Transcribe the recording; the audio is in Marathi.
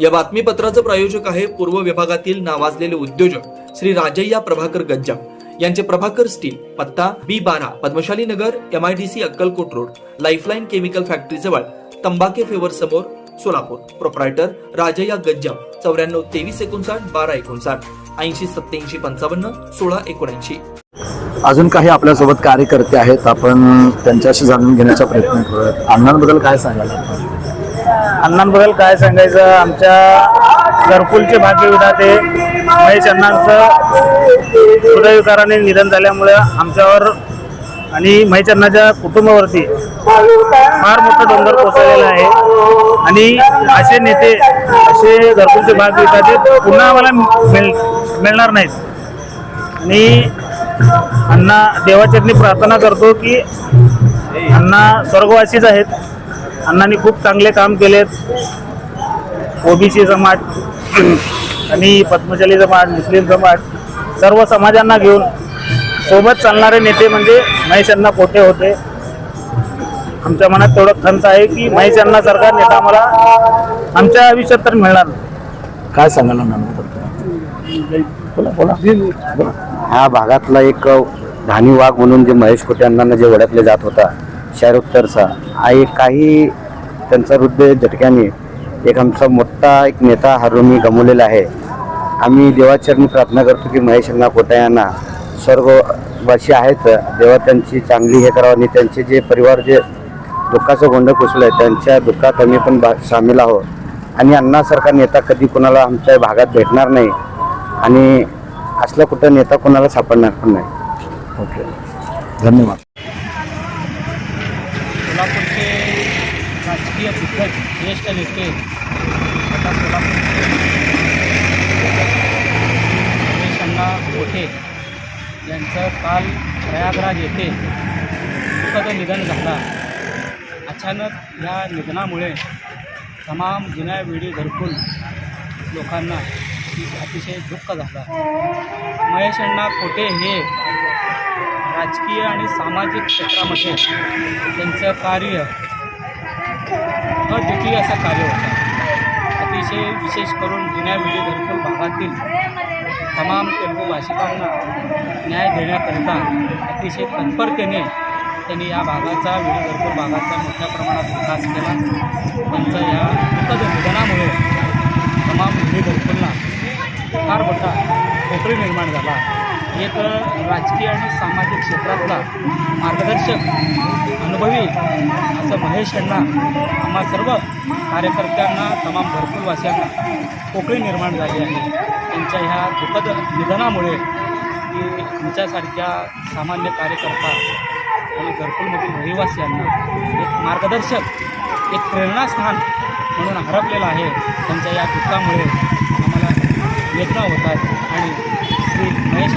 या बातमीपत्राचं प्रायोजक आहे पूर्व विभागातील नावाजलेले उद्योजक श्री राजय्या प्रभाकर गज्जा यांचे प्रभाकर स्टील पत्ता बी बारा Padmashali Nagar M I D C Akkalkot road lifeline chemical factory जवळ तंबाके फेवर समोर सोलापूर. प्रोप्रायटर राजय्या गज्जा चौऱ्याण्णव तेवीस एकोणसाठ बारा एकोणसाठ ऐंशी सत्याऐंशी पंचावन्न सोळा एकोणऐंशी. अजून काही आपल्यासोबत कार्यकर्ते आहेत आपण त्यांच्याशी जाणून घेण्याचा प्रयत्न करूयात. अण्णांबद्दल काय सांगाल? अण्णांबद्दल काय सांगायचं? आमच्या घरकुलचे भाग्यविधाते महेश अण्णांचं हृदयविकाराने निधन झाल्यामुळे आमच्यावर आणि महेश अण्णाच्या कुटुंबावरती फार मोठं डोंगर कोसळलेलं आहे. आणि असे नेते असे घरकुलचे भाग्यविधाते पुन्हा आम्हाला मिळ मिळणार नाहीत. आणि अण्णा देवाचरणी प्रार्थना करतो की अण्णा स्वर्गवासीच आहेत. अण्णांनी खूप चांगले काम केलेत ओबीसी समाज आणि पद्मशाली समाज मुस्लिम समाज सर्व समाजांना घेऊन सोबत चालणारे नेते म्हणजे महेश अण्णा कोठे होते आमच्या मनात तेवढं खंत आहे की महेश अण्णासारखा नेता आम्हाला आमच्या आयुष्यात तर मिळणार. काय अण्णांबद्दल बोला बोला. ह्या भागातला एक धानी वाघ म्हणून जे महेश कोटे अण्णांना जे ओळखले जात होता शाहरुख तरचा आई काही त्यांचा हृदय झटक्याने एक आमचा मोठा एक नेता हरून गमवलेला आहे. आम्ही देवाचरणी प्रार्थना करतो की महेश अण्णा कोटे यांना स्वर्गवासी आहेत. देवा त्यांची चांगली हे करावं आणि त्यांचे जे परिवार जे दुःखाचं गोंड कुसलं आहे त्यांच्या दुःखात आम्ही पण भा सामील आहोत. आणि अण्णासारखा नेता कधी कोणाला आमच्या भागात भेटणार नाही आणि असला कुठं नेता कोणाला सापडणार पण नाही. ओके. धन्यवाद. राजकीय दिग्गज ज्येष्ठ नेते. आता सोलापूरचे रमेश मोठे यांचं काल प्रयागराज येथे दुःखद निधन झाला. अचानक या निधनामुळे तमाम जुन्या वेळी घरकुल लोकांना अतिशय दुःख झालं. महेश अण्णा कोटे हे राजकीय आणि सामाजिक क्षेत्रामध्ये त्यांचं कार्य अद्वितीय असा कार्य होता. अतिशय विशेष करून जुन्या विडी भागातील तमाम तेलगू भाषिकांना न्याय देण्याकरिता अतिशय तत्परतेने त्यांनी या भागाचा विडी भागाचा मोठ्या प्रमाणात विकास केला. त्यांचा या दुःखद निधनामुळे तमाम विडी फार मोठा कोपरी निर्माण झाला. एक राजकीय आणि सामाजिक क्षेत्रातला मार्गदर्शक अनुभवी असं महेश यांना आम्हा सर्व कार्यकर्त्यांना तमाम घरकुलवासियांना पोकळी निर्माण झाली आहे. त्यांच्या ह्या दुःखद निधनामुळे की तुमच्यासारख्या सामान्य कार्यकर्ता आणि घरकुलमधील रहिवासियांना एक मार्गदर्शक एक प्रेरणास्थान म्हणून हरपलेलं आहे. त्यांच्या या दुःखामुळे आम्हाला वेदना होतात आणि श्री महेश